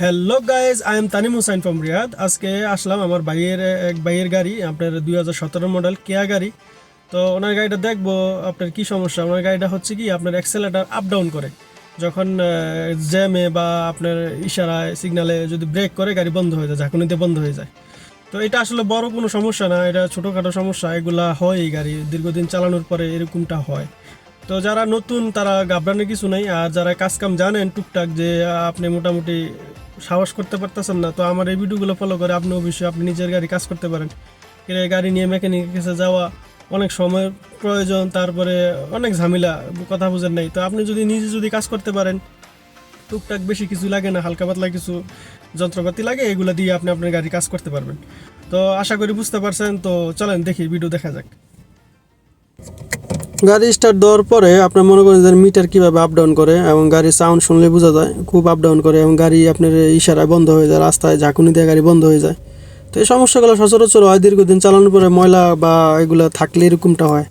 Hello guys I am Tanim Hussain from Riyadh আজকে আসলাম আমার ভাইয়ের, এক ভাইয়ের গাড়ি, আপনার দুই হাজার সতেরো মডেল কেয়া গাড়ি। তো ওনার গাড়িটা দেখব আপনার কি সমস্যা। ওনার গাড়িটা হচ্ছে কি, আপনার অ্যাক্সেলেটার আপ ডাউন করে। যখন জ্যামে বা আপনার ইশারায় সিগনালে যদি ব্রেক করে, গাড়ি বন্ধ হয়ে যায়, ঝাঁকুনিতে বন্ধ হয়ে যায়। তো এটা আসলে বড় কোনো সমস্যা না, এটা ছোটোখাটো সমস্যা। এগুলা হয় এই গাড়ি, দীর্ঘদিন চালানোর পরে এরকমটা হয়। তো যারা নতুন, তারা ঘাবড়ানোর কিছু নেই। আর যারা কাজকাম জানেন, টুকটাক যে আপনি মোটামুটি সাহস করতে পারতেছেন না, তো আমার এই ভিডিওগুলো ফলো করে আপনি অবশ্যই আপনি নিজের গাড়ি কাজ করতে পারেন। গাড়ি নিয়ে মেকানিকের কাছে যাওয়া অনেক সময় প্রয়োজন, তারপরে অনেক ঝামেলা, কথা বুঝেন নাই। তো আপনি যদি নিজে যদি কাজ করতে পারেন, টুকটাক বেশি কিছু লাগে না, হালকা পাতলা কিছু যন্ত্রপাতি লাগে, এগুলো দিয়ে আপনি আপনার গাড়ি কাজ করতে পারবেন। তো আশা করি বুঝতে পারছেন, তো চলেন দেখি ভিডিও দেখা যাক। গাড়ি স্টার্ট দেওয়ার পরে আপনার মনে করেন যে মিটার কীভাবে আপ ডাউন করে এবং গাড়ির সাউন্ড শুনলে বোঝা যায়, খুব আপ ডাউন করে এবং গাড়ি আপনার ইশারায় বন্ধ হয়ে যায়, রাস্তায় ঝাঁকুনি দিয়ে গাড়ি বন্ধ হয়ে যায়। তো এই সমস্যাগুলো সচরাচর হয়, দীর্ঘদিন চালানোর পরে ময়লা বা এগুলো থাকলে এরকমটা হয়।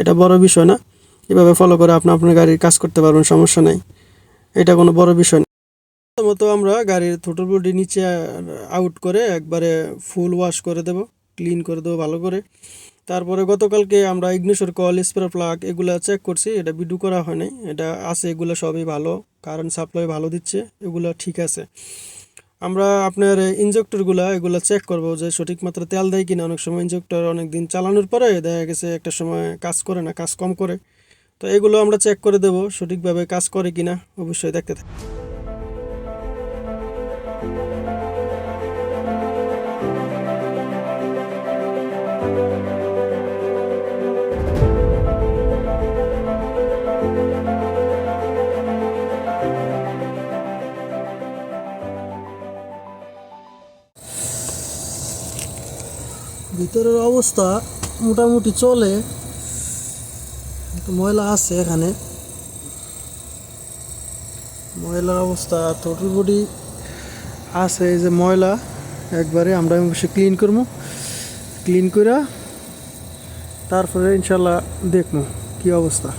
এটা বড় বিষয় না। এভাবে ফলো করে আপনি আপনার গাড়ির কাজ করতে পারবেন, সমস্যা নেই। এটা কোনো বড় বিষয় না। প্রথমত আমরা গাড়ির থোটল বডি নিচে আউট করে একবারে ফুল ওয়াশ করে দেব ক্লিন করে দেবো ভালো করে। তারপরে গতকালকে আমরা ইগনিশর কল, স্প্রে প্লাগ এগুলো চেক করছি, এটা বিডু করা হয় নাই এটা আছে, এগুলো সবই ভালো কারেন্ট সাপ্লাই ভালো দিচ্ছে, এগুলো ঠিক আছে। আমরা আপনার ইঞ্জেক্টরগুলো এগুলো চেক করব যে সঠিক মাত্রা তেল দেয় কিনা। অনেক সময় ইঞ্জেক্টর অনেক দিন চালানোর পরে দেখা গেছে একটা সময় কাজ করে না, কাজ কম করে। তো এগুলো আমরা চেক করে দেব, সঠিকভাবে কাজ করে কিনা, অবশ্যই দেখতে থাকি ভিতরের অবস্থা মোটামুটি চলে। ময়লা আছে এখানে। ময়লার অবস্থা বডি আছে এই যে ময়লা। একবারে আমরা অবশ্যই ক্লিন করব। ক্লিন করে তারপরে ইনশাল্লাহ দেখব কি অবস্থা।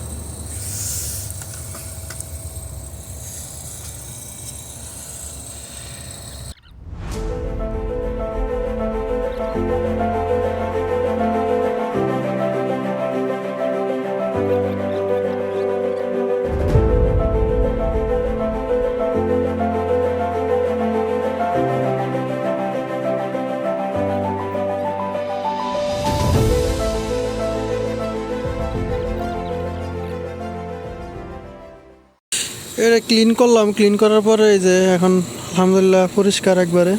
এটা ক্লিন করলাম ক্লিন করার পরে এই যে এখন আলহামদুলিল্লাহ পরিষ্কার একবারে।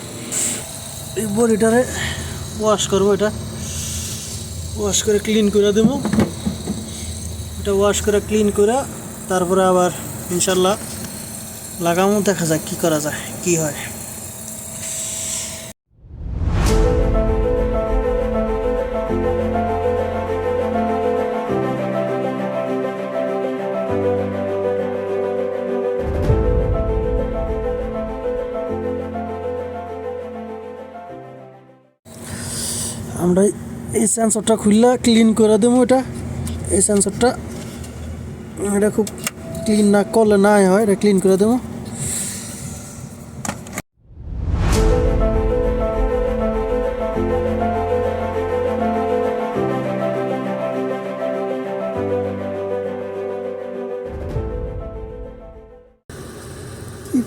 এই বডিটারে ওয়াশ করব এটা। ওয়াশ করে ক্লিন করে দেবো। এটা ওয়াশ করে ক্লিন করে তারপরে আবার ইনশাল্লাহ লাগামো, দেখা যাক কি করা যায়, কি হয়। আমরা এই সেন্সরটা খুললে ক্লিন করে দেবো এটা। এই সেন্সরটা এটা খুব ক্লিন না, করলে না হয়, এটা ক্লিন করে দেবো।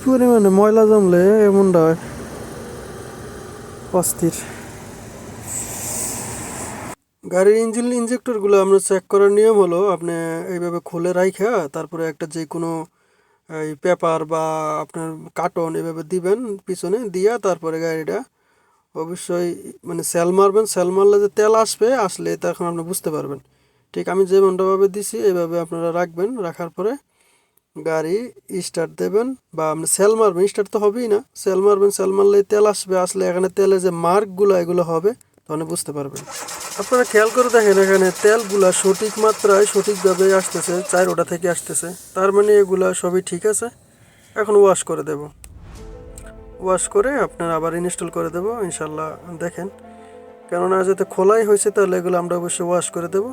পরিমাণে ময়লা জমলে, এমনটা হয়। অস্থির। গাড়ির ইঞ্জিন ইঞ্জেক্টরগুলো আমরা চেক করার নিয়ম হলো আপনি এইভাবে খুলে রাইখা, তারপরে একটা যে কোনো এই পেপার বা আপনার কার্টন এভাবে দিবেন পিছনে, দিয়া তারপরে গাড়িটা অবশ্যই মানে সেল মারবেন। সেল মারলে যে তেল আসবে, আসলে তখন আপনি বুঝতে পারবেন। ঠিক আমি যেমনটাভাবে দিছি এইভাবে আপনারা রাখবেন, রাখার পরে গাড়ি স্টার্ট দেবেন বা আপনি সেল মারবেন। স্টার্ট তো হবেই না সেল মারবেন সেল মারলে তেল আসবে। আসলে এখানে তেলে যে মার্কগুলো এগুলো হবে, তখন বুঝতে পারবেন। আপনারা খেয়াল করে দেখেন এখানে তেলগুলা সঠিক মাত্রায় সঠিকভাবে আসতেছে চারোটা থেকে আসতেছে। তার মানে এগুলা সবই ঠিক আছে। এখন ওয়াশ করে দেব। ওয়াশ করে আপনার আবার ইনস্টল করে দেব, ইনশাল্লাহ দেখেন। কেননা যাতে খোলাই হয়েছে, তাহলে এগুলো আমরা অবশ্যই ওয়াশ করে দেবো।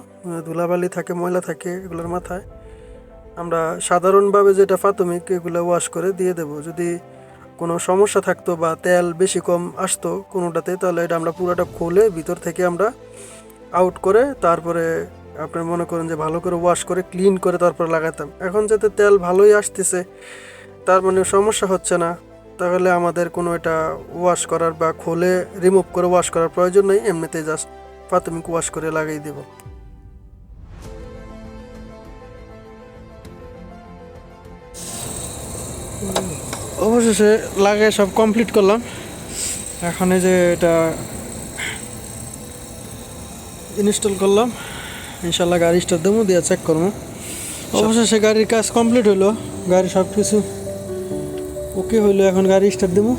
ধুলাবালি থাকে, ময়লা থাকে এগুলোর মাথায়। আমরা সাধারণভাবে যেটা প্রাথমিক, এগুলো ওয়াশ করে দিয়ে দেব। যদি কোনো সমস্যা থাকতো বা তেল বেশি কম আসতো কোনোটাতে, তাহলে এটা আমরা পুরোটা খুলে ভিতর থেকে আমরা আউট করে তারপরে আপনার মনে করেন যে ভালো করে ওয়াশ করে ক্লিন করে তারপর লাগাতাম। এখন যাতে তেল ভালোই আসতেছে, তার মানে সমস্যা হচ্ছে না। তাহলে আমাদের কোনো এটা ওয়াশ করার বা খোলে রিমুভ করে ওয়াশ করার প্রয়োজন নেই এমনিতে জাস্ট প্রাথমিক ওয়াশ করে লাগিয়ে দেব। অবশেষে লাগিয়ে সব কমপ্লিট করলাম। এখন এই যে এটা ইনস্টল করলাম। ইনশাল্লাহ গাড়ি স্টার্ট দেবো, দিয়ে চেক করব। অবশেষে গাড়ির কাজ কমপ্লিট হইল। গাড়ি সব কিছু ওকে হইল, এখন গাড়ি স্টার্ট দেবো।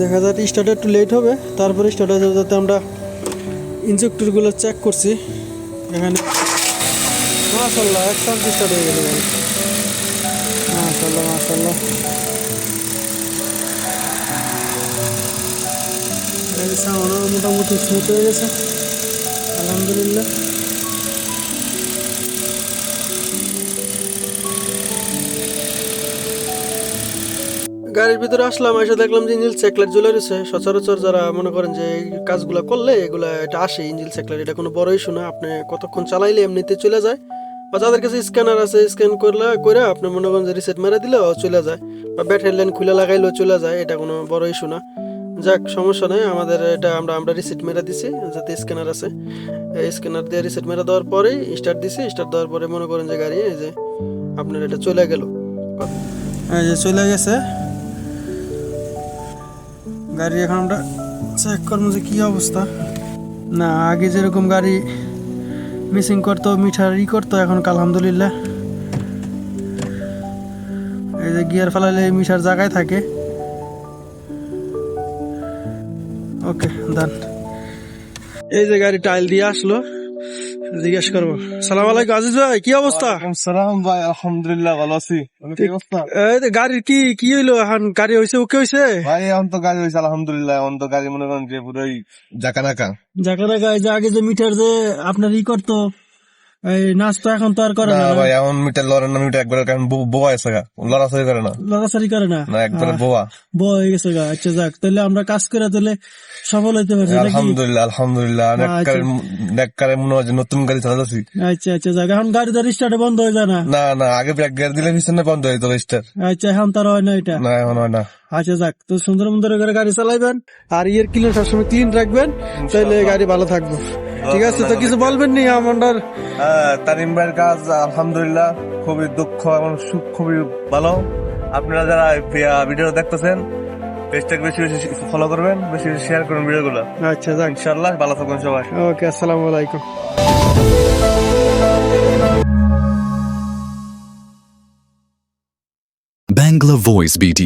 দেখা যাক স্টার্ট একটু লেট হবে। তারপরে স্টার্ট যাতে আমরা ইনজেক্টরগুলো চেক করছি। এখানে মাশাল্লাহ এক শান্তি স্টার্ট হয়ে গেল। গাড়ি মাশাল্লাহ মাশাল্লাহ মোটামুটি স্মুথ হয়ে গেছে। আলহামদুলিল্লাহ। গাড়ির ভিতরে আসলাম, এসে দেখলাম যে ইঞ্জিল সেকলার জ্বলে রয়েছে। সচরাচর যারা মনে করেন যে কাজগুলো করলে এগুলা এটা আসে। ইঞ্জিল সেকলার এটা কোনো বড় ইস্যু না। আপনি কতক্ষণ চালাইলে এমনিতে চলে যায়। বা যাদের কাছে স্ক্যানার আছে স্ক্যান করলে, করে আপনি মনে করেন যে রিসেট মেরে দিলে চলে যায়। বা ব্যাটারি লাইন খুলে লাগাইলেও চলে যায়, এটা কোনো বড় ইস্যু না। যাক, সমস্যা নেই, আমাদের এটা আমরা আমরা রিসেট মেরে দিছি, যাতে স্ক্যানার আছে। স্ক্যানার দিয়ে রিসেট মেরে দেওয়ার পরেই স্টার্ট দিছি স্টার্ট দেওয়ার পরে মনে করেন যে গাড়ি, এই যে আপনার এটা চলে গেল। এই যে চলে গেছে। গাড়ি এখন আমরা চেক করব যে কী অবস্থা। না, আগে যেরকম গাড়ি মিসিং করতো, মিঠার ই করতো, এখন আলহামদুলিল্লাহ। এই যে গিয়ার ফেলালে মিঠার জায়গায় থাকে। ওকে ডান এই যে গাড়ি টাইল দিয়ে আসলো। জিজ্ঞেস করব। সালাম আলাইকুম আজিজ ভাই কি অবস্থা? সালাম ভাই আলহামদুলিল্লাহ ভালো আছি। কি অবস্থা? এই যে গাড়ির কি কি হইল এখন? গাড়ি হয়েছে ওকে হয়েছে ভাই এখন তো গাড়ি হয়েছে আলহামদুলিল্লাহ এখন তো গাড়ি মনে করেন যে পুরোই জাকা নাকা যাকে দেখায় যে আগে যে মিটার যে আপনার ই করতো এই নাচ তো এখন তো আর করে না না। ভাই এখন মিটার লড়েন না মিটার একবার কেমন বো- বোয়া আছে গা। লড়াছড়ি করে না। লড়াছড়ি করে না? না একবারে বোয়া। বয় হয়ে গেছে গা। আচ্ছা যাক তাহলে আমরা কাজ করে তাহলে সফল হইতে পারছি আলহামদুলিল্লাহ আলহামদুলিল্লাহ। নেককারে নেককারে মনে হয় নতুন গাড়ি চালাচ্ছি আচ্ছা আচ্ছা যাক এখন গাড়ি তো স্টার্টে বন্ধ হয়ে যায় না? না না আগে ব্রেক গিয়ার দিলে পিছনে বন্ধ হয়ে যেত স্টার আচ্ছা এখন তার হয় না এটা? না এখন হয় না। আচ্ছা যাক তো সুন্দর সুন্দর করে গাড়ি চালাইবেন আর ইয়ের ক্লিন সবসময় ক্লিন রাখবেন তাহলে গাড়ি ভালো থাকবে। ঠিক আছে তো কিছু বলবেন নি আমার হ্যাঁ তারিম ভাইয়ের কাজ আলহামদুলিল্লাহ খুবই দুঃখ এবং সুখ খুবই ভালো। আপনারা যারা ভিডিও দেখতেছেন পেজটাকে বেশি বেশি ফলো করবেন বেশি বেশি শেয়ার করবেন ভিডিওগুলো। আচ্ছা যাক। ইনশাল্লাহ ভালো থাকবেন সবাই। ওকে আসসালামু আলাইকুম। Bangla Voice BD